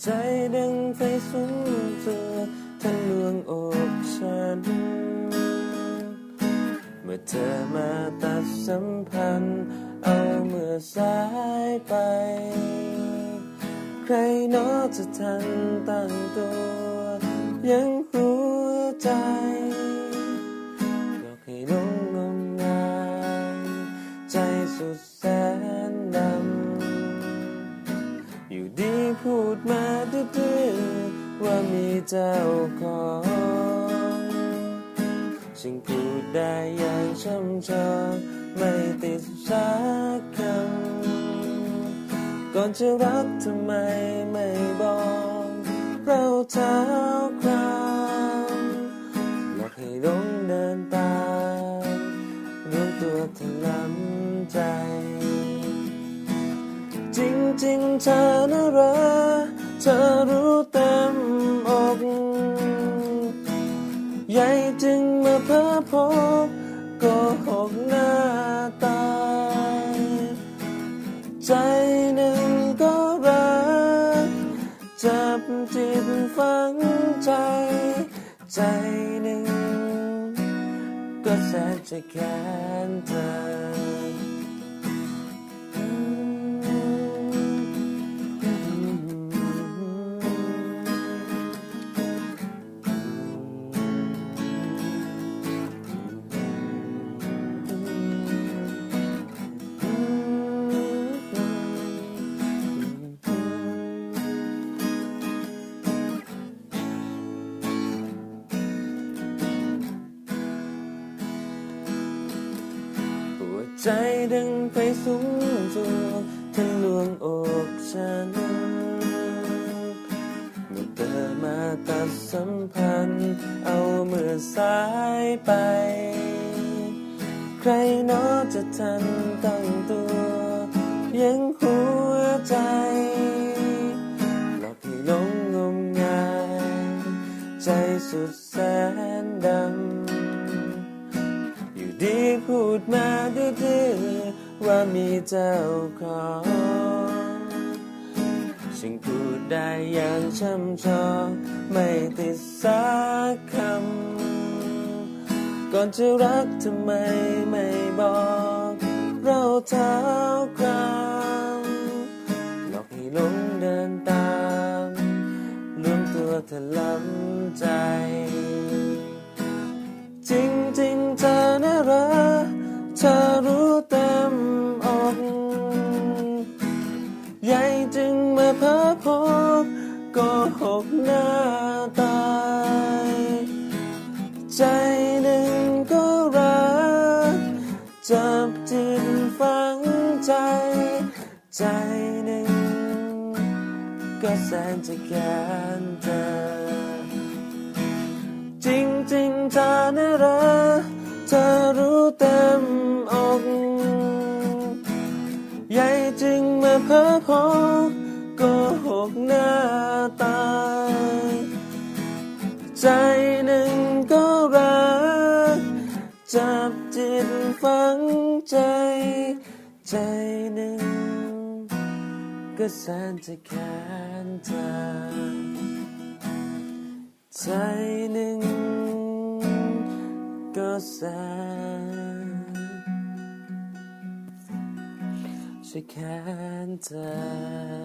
ใจดังไฟสูงเจอทะลวงอกฉัน เมื่อเธอมาตัดสัมพันธ์ เอาเมื่อสายไป ใครนอจะทันตั้งตัว ยังหัวใจ มาดื้อๆว่ามีเจ้าของฉันพูดได้อย่างช่ำชองไม่ติดสักคำก่อนจะรักทำไมไม่บอกเราเท้าความหลอกให้หลงเดินตามรวมตัวถลำใจ จริงๆเธอน่ารัก ธอรู้เต็มอกใหญ่จึงมาเพ้อพบโกหกหน้าตาย ใจหนึ่งก็รัก จับจิตฝังใจ ใจหนึ่งก็แสนจะแค้นเธอ ใจดังไฟสูงสุดทะลวงอกฉันเมื่อเธอมาตัดสัมพันธ์ เอาเมื่อสายไป ใครนอจะทันตั้งตัวยังหัวใจหลอกให้หลงงมงายใจสุด ดีพูดมาดื้อๆว่ามีเจ้าของฉันพูดได้อย่างช่ำชองไม่ติดสักคำ ก่อนจะรักทำไมไม่บอก เราเท้าความหลอกให้หลงเดินตามรวมตัวเธอล้ำใจ ธอรู้เต็มอกใหญ่จึงมาเพ้อพบก็หกหน้าตาย ใจหนึ่งก็รัก จับจิตฝังใจ ใจหนึ่งก็แสนจะแค้นเธอ จริงๆเธอน่ารักเธอรู้ มาเพ้อก็หกหน้าตาย ใจหนึ่งก็รัก จับจิตฝังใจ ใจหนึ่ง ก็แสนจะแค้นเธอใจหนึ่งก็แสน จะแค้นเธอ